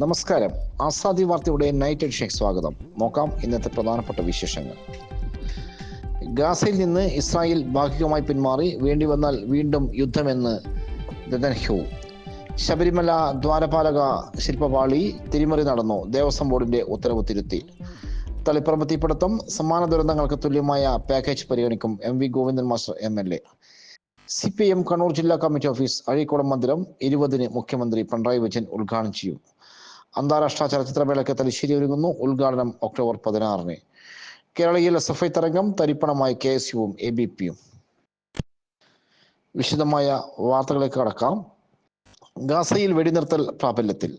നമസ്കാരം. ആസാദി വാർത്തയുടെ night edition സ്വാഗതം. നോക്കാം ഇന്നത്തെ പ്രധാനപ്പെട്ട വിശേഷങ്ങൾ. ഗാസയിൽ നിന്ന് ഇസ്രായേൽ ഭാഗികമായി പിന്മാറി വേണ്ടി വന്നാൽ വീണ്ടും യുദ്ധമെന്ന് നെതൻഹ്യൂ ശബരിമല ദ്വാരപാലക ശില്പപാളി തിരിമറി നടന്നു ദേവസ്വം ബോർഡിന്റെ ഉത്തരവ് തിരുത്തി തളിപ്പറമ്പ് തീപിടുത്തം സമാന ദുരന്തങ്ങൾക്ക് തുല്യമായ പാക്കേജ് പരിഗണിക്കും M V Govindan master M L A C P M Kannur ജില്ലാ കമ്മിറ്റി ഓഫീസ് അഴീക്കോടം മന്ദിരം ഇരുപതിന് മുഖ്യമന്ത്രി പിണറായി വിജയൻ ഉദ്ഘാടനം ചെയ്യും. അന്താരാഷ്ട്ര ചലച്ചിത്രമേളയ്ക്ക് തലശ്ശേരി ഒരുങ്ങുന്നു. ഉദ്ഘാടനം ഒക്ടോബർ പതിനാറിന്. കേരളയിൽ എസ് എഫ് ഐ തരംഗം തരിപ്പണമായി കെ എസ് യുവും എ ബി പിയും. വിശദമായ വാർത്തകളിലേക്ക് കടക്കാം. ഗാസയിൽ വെടിനിർത്തൽ പ്രാബല്യത്തിൽ.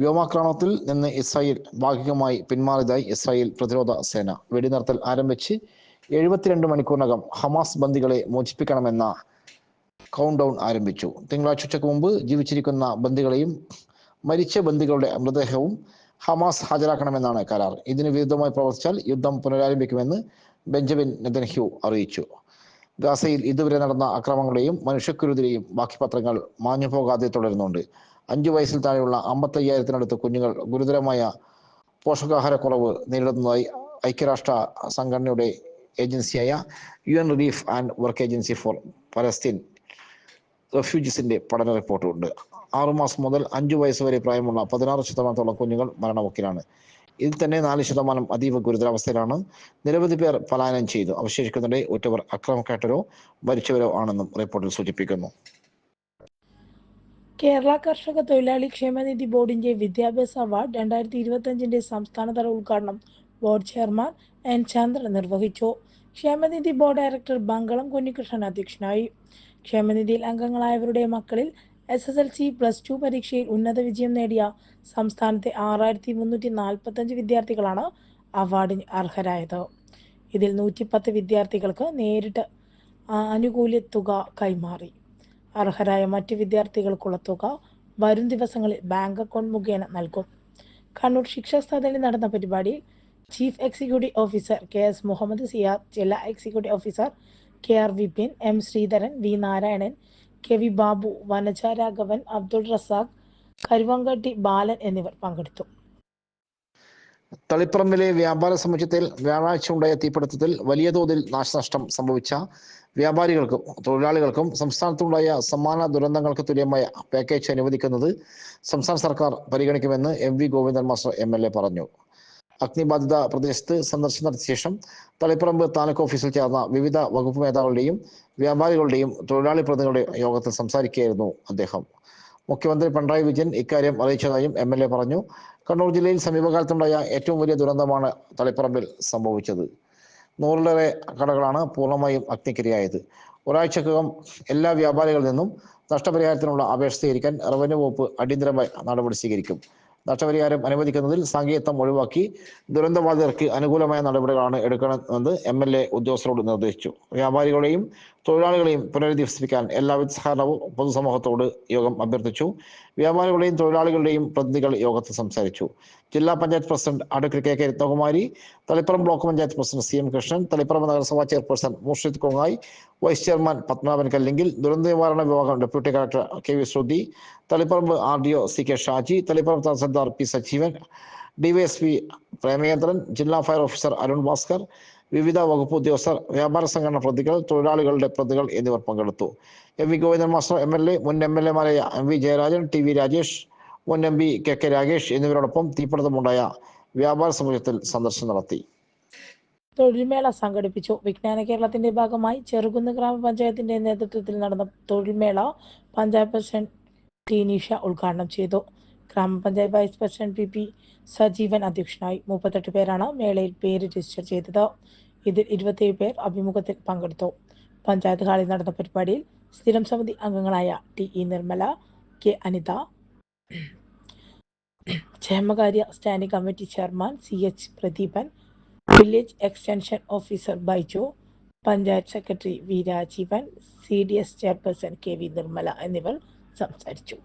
വ്യോമാക്രമണത്തിൽ നിന്ന് ഇസ്രായേൽ ഭാഗികമായി പിന്മാറിയതായി ഇസ്രായേൽ പ്രതിരോധ സേന. വെടിനിർത്തൽ ആരംഭിച്ച് എഴുപത്തിരണ്ട് മണിക്കൂറിനകം ഹമാസ് ബന്ദികളെ മോചിപ്പിക്കണമെന്ന കൗണ്ട് ഡൗൺ ആരംഭിച്ചു. തിങ്കളാഴ്ച ഉച്ചയ്ക്ക് മുമ്പ് ജീവിച്ചിരിക്കുന്ന ബന്ദികളെയും മരിച്ച ബന്ദികളുടെ മൃതദേഹവും ഹമാസ് ഹാജരാക്കണമെന്നാണ് കരാർ. ഇതിന് വിരുദ്ധമായി പ്രവർത്തിച്ചാൽ യുദ്ധം പുനരാരംഭിക്കുമെന്ന് ബെഞ്ചമിൻ നെതൻഹ്യു അറിയിച്ചു. ഗാസയിൽ ഇതുവരെ നടന്ന അക്രമങ്ങളെയും മനുഷ്യക്കുരുതിരെയും ബാക്കി പത്രങ്ങൾ മാഞ്ഞു പോകാതെ തുടരുന്നുണ്ട്. അഞ്ചു വയസ്സിൽ താഴെയുള്ള അമ്പത്തയ്യായിരത്തിനടുത്ത് കുഞ്ഞുങ്ങൾ ഗുരുതരമായ പോഷകാഹാരക്കുറവ് നേരിടുന്നതായി ഐക്യരാഷ്ട്ര സംഘടനയുടെ ഏജൻസിയായ U N relief and work agency for Palestine റെഫ്യൂജീസിന്റെ പഠന റിപ്പോർട്ടുണ്ട്. ആറുമാസം മുതൽ അഞ്ചു വയസ്സ് വരെ പ്രായമുള്ള പതിനാറ് ശതമാനത്തോളം കുഞ്ഞുങ്ങൾ മരണവക്കിലാണ്. ഇതിൽ തന്നെ നാല് ശതമാനം അതീവ ഗുരുതരാവസ്ഥയിലാണ്. നിരവധി പേർ പലായനം ചെയ്തു. അവശേഷിക്കുന്നവരെ ഒറ്റവർ അക്രമക്കാട്ടരോ മരിച്ചവരോ ആണെന്നും റിപ്പോർട്ടിൽ സൂചിപ്പിക്കുന്നു. കേരള കർഷക തൊഴിലാളി ക്ഷേമനിധി ബോർഡിന്റെ വിദ്യാഭ്യാസ അവാർഡ് രണ്ടായിരത്തി ഇരുപത്തഞ്ചിന്റെ സംസ്ഥാനതല ഉദ്ഘാടനം ബോർഡ് ചെയർമാൻ എൻ ചന്ദ്രൻ നിർവഹിച്ചു. ക്ഷേമനിധി ബോർഡ് ഡയറക്ടർ ബംഗളം കുഞ്ഞികൃഷ്ണൻ അധ്യക്ഷനായി. ക്ഷേമനിധിയിൽ അംഗങ്ങളായവരുടെ മക്കളിൽ S S L C plus two പരീക്ഷയിൽ ഉന്നത വിജയം നേടിയ സംസ്ഥാനത്തെ ആറായിരത്തി മുന്നൂറ്റി നാൽപ്പത്തഞ്ച് വിദ്യാർത്ഥികളാണ് അവാർഡിന് അർഹരായത്. ഇതിൽ നൂറ്റിപ്പത്ത് വിദ്യാർത്ഥികൾക്ക് നേരിട്ട് ആനുകൂല്യ തുക കൈമാറി. അർഹരായ മറ്റ് വിദ്യാർത്ഥികൾക്കുള്ള തുക വരും ദിവസങ്ങളിൽ ബാങ്ക് അക്കൗണ്ട് മുഖേന നൽകും. കണ്ണൂർ ശിക്ഷാസ്ഥാനത്തിൽ നടന്ന പരിപാടിയിൽ chief executive officer K S Muhammad Siyad ജില്ലാ executive officer K R Vipin M Sreedharan V Narayanan K V Babu Vanaja Raghavan Abdul Razak Karuvankatti Balan എന്നിവർ പങ്കെടുത്തു. തളിപ്പറമ്പിലെ വ്യാപാര സമുച്ചയത്തിൽ വ്യാഴാഴ്ച ഉണ്ടായ തീപിടുത്തത്തിൽ വലിയ തോതിൽ നാശനഷ്ടം സംഭവിച്ച വ്യാപാരികൾക്കും തൊഴിലാളികൾക്കും സംസ്ഥാനത്തുണ്ടായ സമാന ദുരന്തങ്ങൾക്ക് തുല്യമായ പാക്കേജ് അനുവദിക്കുന്നത് സംസ്ഥാന സർക്കാർ പരിഗണിക്കുമെന്ന് M V Govindan master M L A പറഞ്ഞു. അഗ്നിബാധിത പ്രദേശത്ത് സന്ദർശനം നടത്തിയ ശേഷം തളിപ്പറമ്പ് താലൂക്ക് ഓഫീസിൽ ചേർന്ന വിവിധ വകുപ്പ് മേധാവികളുടെയും വ്യാപാരികളുടെയും തൊഴിലാളി പ്രതിനിധികളുടെ യോഗത്തിൽ സംസാരിക്കുകയായിരുന്നു അദ്ദേഹം. മുഖ്യമന്ത്രി പിണറായി വിജയൻ ഇക്കാര്യം അറിയിച്ചതായും എം എൽ എ പറഞ്ഞു. കണ്ണൂർ ജില്ലയിൽ സമീപകാലത്തുണ്ടായ ഏറ്റവും വലിയ ദുരന്തമാണ് തളിപ്പറമ്പിൽ സംഭവിച്ചത്. നൂറിലേറെ കടകളാണ് പൂർണമായും അഗ്നിക്കിരയായത്. ഒരാഴ്ചക്കകം എല്ലാ വ്യാപാരികളിൽ നിന്നും നഷ്ടപരിഹാരത്തിനുള്ള അപേക്ഷ സ്വീകരിക്കാൻ റവന്യൂ വകുപ്പ് അടിയന്തരമായി നടപടി സ്വീകരിക്കും. നഷ്ടപരിഹാരം അനുവദിക്കുന്നതിൽ സംഗീതം ഒഴിവാക്കി ദുരന്തബാധിതർക്ക് അനുകൂലമായ നടപടികളാണ് എടുക്കണമെന്ന് എം എൽ എ ഉദ്യോഗസ്ഥരോട് നിർദ്ദേശിച്ചു. വ്യാപാരികളെയും തൊഴിലാളികളെയും പുനരധിവസിപ്പിക്കാൻ എല്ലാവിധ സഹകരണവും പൊതുസമൂഹത്തോട് യോഗം അഭ്യർത്ഥിച്ചു. വ്യാപാരികളുടെയും തൊഴിലാളികളുടെയും പ്രതിനിധികൾ യോഗത്തിൽ സംസാരിച്ചു. ജില്ലാ panchayat president advocate K K Ratnakumari Taliparamba block panchayat president C M Krishnan Taliparamba നഗരസഭാ chairperson Murshid Kongayi vice chairman Padmanabhan Kallingil ദുരന്ത നിവാരണ വിഭാഗം deputy collector K V Sruthi Taliparamba R D O C K Shaji Taliparamba tahsildar P Sajeevan DYSP Premachandran ജില്ലാ fire officer Arun Bhaskar വിവിധ വകുപ്പ് ഉദ്യോഗസ്ഥർ വ്യാപാര സംഘടന പ്രതികൾ തൊഴിലാളികളുടെ പ്രതികൾ എന്നിവർ പങ്കെടുത്തു. M V Govindan master M L A മുൻ M L എമാരായ M V Jayarajan T V Rajesh മുൻ M P K K Ragesh എന്നിവരോടൊപ്പം തീപിടുത്തമുണ്ടായ വ്യാപാര സമൂഹത്തിൽ സന്ദർശനം നടത്തി. തൊഴിൽമേള സംഘടിപ്പിച്ചു. വിജ്ഞാന കേരളത്തിന്റെ ഭാഗമായി ചെറുകുന്ന് ഗ്രാമപഞ്ചായത്തിന്റെ നേതൃത്വത്തിൽ നടന്ന തൊഴിൽമേള പഞ്ചായത്ത് പ്രസിഡന്റ് ടി നിഷ ഉദ്ഘാടനം ചെയ്തു. ഗ്രാമപഞ്ചായത്ത് vice president P P Sajeevan അധ്യക്ഷനായി മുപ്പത്തെട്ട് പേരാണ് മേളയിൽ പേര് രജിസ്റ്റർ ചെയ്തത്. ഇതിൽ ഇരുപത്തിയേഴ് പേർ അഭിമുഖത്തിൽ പങ്കെടുത്തു. പഞ്ചായത്ത് ഹാളിൽ നടന്ന പരിപാടിയിൽ സ്ഥിരം സമിതി അംഗങ്ങളായ T E Nirmala K Anitha ക്ഷേമകാര്യ standing committee chairman C H Pradeepan village extension officer Baiju panchayat secretary V Rajeevan C D S chairperson K V Nirmala എന്നിവർ സംസാരിച്ചു.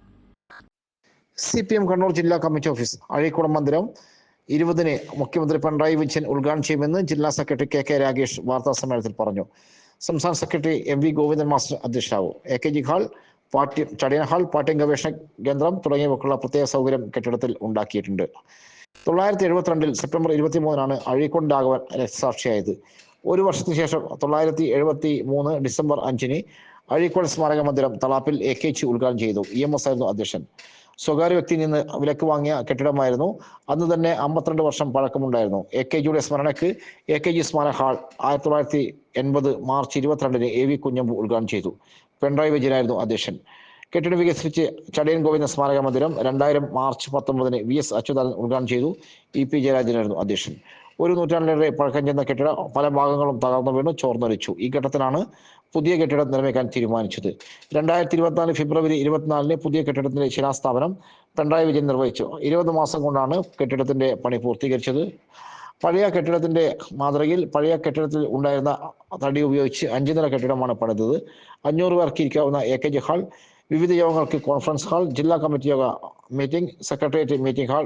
സി പി എം കണ്ണൂർ ജില്ലാ കമ്മിറ്റി ഓഫീസ് അഴീക്കുളം മന്ദിരം. ഇരുപതിന് മുഖ്യമന്ത്രി പിണറായി വിജയൻ ഉദ്ഘാടനം ചെയ്യുമെന്ന് ജില്ലാ സെക്രട്ടറി കെ കെ രാഗേഷ് വാർത്താ സമ്മേളനത്തിൽ പറഞ്ഞു. സംസ്ഥാന secretary M V Govindan master അധ്യക്ഷനാവും. A K G hall പാട്ടി ചടിയൻ ഹാൾ പാട്ടിയം ഗവേഷണ കേന്ദ്രം തുടങ്ങിയവക്കുള്ള പ്രത്യേക സൗകര്യം കെട്ടിടത്തിൽ ഉണ്ടാക്കിയിട്ടുണ്ട്. തൊള്ളായിരത്തി എഴുപത്തിരണ്ടിൽ സെപ്റ്റംബർ ഇരുപത്തി മൂന്നിനാണ് അഴീക്കോട് രാഘവൻ രക്തസാക്ഷിയായത്. ഒരു വർഷത്തിന് ശേഷം തൊള്ളായിരത്തി എഴുപത്തി മൂന്ന് ഡിസംബർ അഞ്ചിന് അഴീക്കോട് സ്മാരക മന്ദിരം തളാപ്പിൽ എ കെ ചി ഉദ്ഘാടനം ചെയ്തു. ഇ എം എസ് ആയിരുന്നു അധ്യക്ഷൻ. സ്വകാര്യ വ്യക്തിയിൽ നിന്ന് വിലക്ക് വാങ്ങിയ കെട്ടിടമായിരുന്നു. അന്ന് തന്നെ അമ്പത്തിരണ്ട് വർഷം പഴക്കമുണ്ടായിരുന്നു. എ കെ ജിയുടെ സ്മരണയ്ക്ക് എ കെ ജി സ്മാരക ഹാൾ ആയിരത്തി തൊള്ളായിരത്തി എൺപത് മാർച്ച് ഇരുപത്തിരണ്ടിന് എ വി കുഞ്ഞമ്പു ഉദ്ഘാടനം ചെയ്തു. പിണറായി വിജയനായിരുന്നു അധ്യക്ഷൻ. കെട്ടിടം വികസിപ്പിച്ച് ചടയൻ ഗോവിന്ദ സ്മാരക മന്ദിരം രണ്ടായിരം മാർച്ച് പത്തൊമ്പതിന് വി എസ് അച്യുതാനന്ദൻ ഉദ്ഘാടനം ചെയ്തു. ഇ പി ജയരാജനായിരുന്നു അധ്യക്ഷൻ. ഒരു നൂറ്റാണ്ടിലേറെ പഴക്കം ചെന്ന കെട്ടിടം പല ഭാഗങ്ങളും തകർന്നു വീണ് ചോർന്നൊലിച്ചു. ഈ ഘട്ടത്തിലാണ് പുതിയ കെട്ടിടം നിർമ്മിക്കാൻ തീരുമാനിച്ചത്. രണ്ടായിരത്തി ഇരുപത്തിനാല് ഫെബ്രുവരി ഇരുപത്തിനാലിന് പുതിയ കെട്ടിടത്തിന്റെ ശിലാസ്ഥാപനം പിണറായി വിജയൻ നിർവഹിച്ചു. ഇരുപത് മാസം കൊണ്ടാണ് കെട്ടിടത്തിന്റെ പണി പൂർത്തീകരിച്ചത്. പഴയ കെട്ടിടത്തിന്റെ മാതൃകയിൽ പഴയ കെട്ടിടത്തിൽ ഉണ്ടായിരുന്ന തടി ഉപയോഗിച്ച് അഞ്ചു നില കെട്ടിടമാണ് പണിതത്. അഞ്ഞൂറ് പേർക്ക് ഇരിക്കാവുന്ന എ കെ ജി ഹാൾ വിവിധ യോഗങ്ങൾക്ക് കോൺഫറൻസ് ഹാൾ ജില്ലാ committee yoga meeting secretariat meeting hall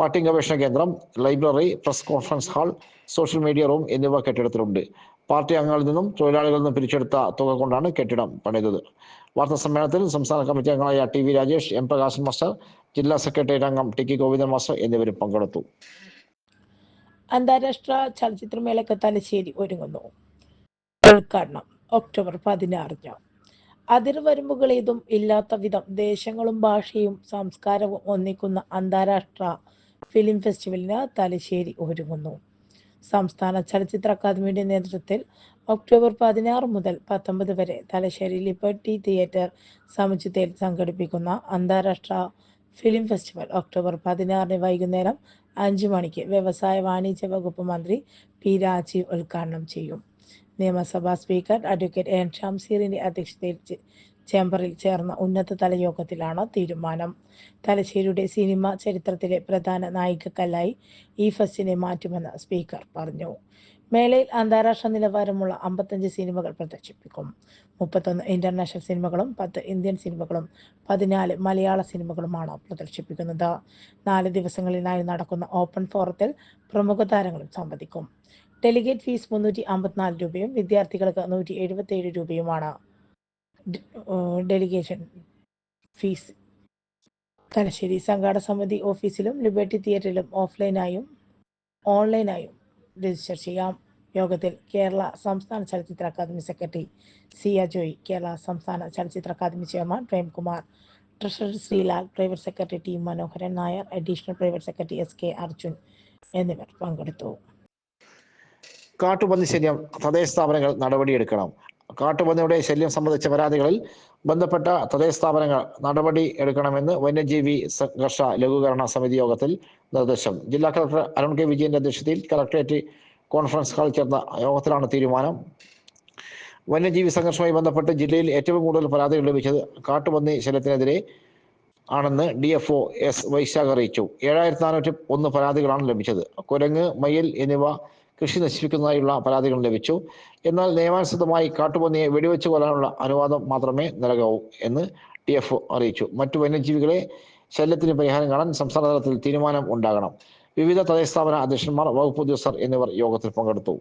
party ഗവേഷണ കേന്ദ്രം library press conference hall social media room എന്നിവ കെട്ടിടത്തിലുണ്ട്. പാർട്ടി അംഗങ്ങളിൽ നിന്നും തൊഴിലാളികളിൽ നിന്നും പിരിച്ചെടുത്ത തുക കൊണ്ടാണ് കെട്ടിടം പണിതത്. വാർത്താ സമ്മേളനത്തിൽ സംസ്ഥാന കമ്മിറ്റി അംഗങ്ങളായ T V Rajesh M Prakashan master ജില്ലാ സെക്രട്ടേറിയറ്റ് അംഗം ടി കെ ഗോവിന്ദൻ മാസ്റ്റർ എന്നിവരും പങ്കെടുത്തു. അന്താരാഷ്ട്ര ചലച്ചിത്രമേളയ്ക്ക് തലശ്ശേരി ഒരുങ്ങുന്നു. ഉദ്ഘാടനം ഒക്ടോബർ പതിനാറിന്. അതിർവരമ്പുകൾ ഏതും ഇല്ലാത്ത വിധം ദേശങ്ങളും ഭാഷയും സംസ്കാരവും ഒന്നിക്കുന്ന അന്താരാഷ്ട്ര ഫിലിം ഫെസ്റ്റിവലിന് തലശ്ശേരി ഒരുങ്ങുന്നു. സംസ്ഥാന ചലച്ചിത്ര അക്കാദമിയുടെ നേതൃത്വത്തിൽ ഒക്ടോബർ പതിനാറ് മുതൽ പത്തൊമ്പത് വരെ തലശ്ശേരി ലിബർട്ടി തിയേറ്റർ സമുച്ചയത്തിൽ സംഘടിപ്പിക്കുന്ന അന്താരാഷ്ട്ര ഫിലിം ഫെസ്റ്റിവൽ ഒക്ടോബർ പതിനാറിന് വൈകുന്നേരം അഞ്ചു മണിക്ക് വ്യവസായ വാണിജ്യ വകുപ്പ് മന്ത്രി പി രാജീവ് ഉദ്ഘാടനം ചെയ്യും. നിയമസഭാ സ്പീക്കർ അഡ്വക്കേറ്റ് എൻ ഷംസീറിന്റെ അധ്യക്ഷതയിൽ ചേംബറിൽ ചേർന്ന ഉന്നതതല യോഗത്തിലാണ് തീരുമാനം. തലശ്ശേരിയുടെ സിനിമ ചരിത്രത്തിലെ പ്രധാന നായികക്കല്ലായി ഈ ഫെസ്റ്റിനെ മാറ്റുമെന്ന് സ്പീക്കർ പറഞ്ഞു. മേളയിൽ അന്താരാഷ്ട്ര നിലവാരമുള്ള അമ്പത്തഞ്ച് സിനിമകൾ പ്രദർശിപ്പിക്കും. മുപ്പത്തൊന്ന് ഇന്റർനാഷണൽ സിനിമകളും പത്ത് ഇന്ത്യൻ സിനിമകളും പതിനാല് മലയാള സിനിമകളുമാണ് പ്രദർശിപ്പിക്കുന്നത്. നാല് ദിവസങ്ങളിലായി നടക്കുന്ന ഓപ്പൺ ഫോറത്തിൽ പ്രമുഖ താരങ്ങളും സംവദിക്കും. ഡെലിഗേറ്റ് ഫീസ് മുന്നൂറ്റി അമ്പത്തിനാല് രൂപയും വിദ്യാർത്ഥികൾക്ക് നൂറ്റി എഴുപത്തി രൂപയുമാണ്. Delegation fees. തലശ്ശേരി സംഘാടക സമിതി ഓഫീസിലും ലിബർട്ടി തിയേറ്ററിലും ഓഫ്ലൈനായും ഓൺലൈനായും രജിസ്റ്റർ ചെയ്യാം. യോഗത്തിൽ കേരള സംസ്ഥാന ചലച്ചിത്ര അക്കാദമി സെക്രട്ടറി സിയ ജോയ് കേരള സംസ്ഥാന ചലച്ചിത്ര academy chairman Premkumar treasurer Sreelal private secretary T Manoharan Nair additional private secretary S K Arjun എന്നിവർ പങ്കെടുത്തു. കാട്ടുപന്നി ശല്യം തദ്ദേശ സ്ഥാപനങ്ങൾ നടപടിയെടുക്കണം. കാട്ടുപന്നിയുടെ ശല്യം സംബന്ധിച്ച പരാതികളിൽ ബന്ധപ്പെട്ട തദ്ദേശ സ്ഥാപനങ്ങൾ നടപടി എടുക്കണമെന്ന് വന്യജീവി സംഘർഷ ലഘൂകരണ സമിതി യോഗത്തിൽ നിർദ്ദേശം. ജില്ലാ കളക്ടർ അരുൺ കെ വിജയന്റെ അധ്യക്ഷതയിൽ കളക്ടറേറ്റ് കോൺഫറൻസ് ഹാളിൽ ചേർന്ന യോഗത്തിലാണ് തീരുമാനം. വന്യജീവി സംഘർഷവുമായി ബന്ധപ്പെട്ട് ജില്ലയിൽ ഏറ്റവും കൂടുതൽ പരാതികൾ ലഭിച്ചത് കാട്ടുപന്നി ശല്യത്തിനെതിരെ ആണെന്ന് D F O S Vaishakh അറിയിച്ചു. ഏഴായിരത്തി നാനൂറ്റി ഒന്ന് പരാതികളാണ് ലഭിച്ചത്. കുരങ്ങ് മയിൽ എന്നിവ കൃഷി നശിപ്പിക്കുന്നതായുള്ള പരാതികൾ ലഭിച്ചു. എന്നാൽ നിയമാനുസൃതമായി കാട്ടുപന്നിയെ വെടിവെച്ച് കൊല്ലാനുള്ള അനുവാദം മാത്രമേ നൽകാവൂ എന്ന് ഡി എഫ് അറിയിച്ചു. മറ്റു വന്യജീവികളെ ശല്യത്തിന് പരിഹാരം കാണാൻ സംസ്ഥാന തലത്തിൽ തീരുമാനം ഉണ്ടാകണം. വിവിധ തദ്ദേശ സ്ഥാപന അധ്യക്ഷന്മാർ വകുപ്പ് ഉദ്യോഗസ്ഥർ എന്നിവർ യോഗത്തിൽ പങ്കെടുത്തു.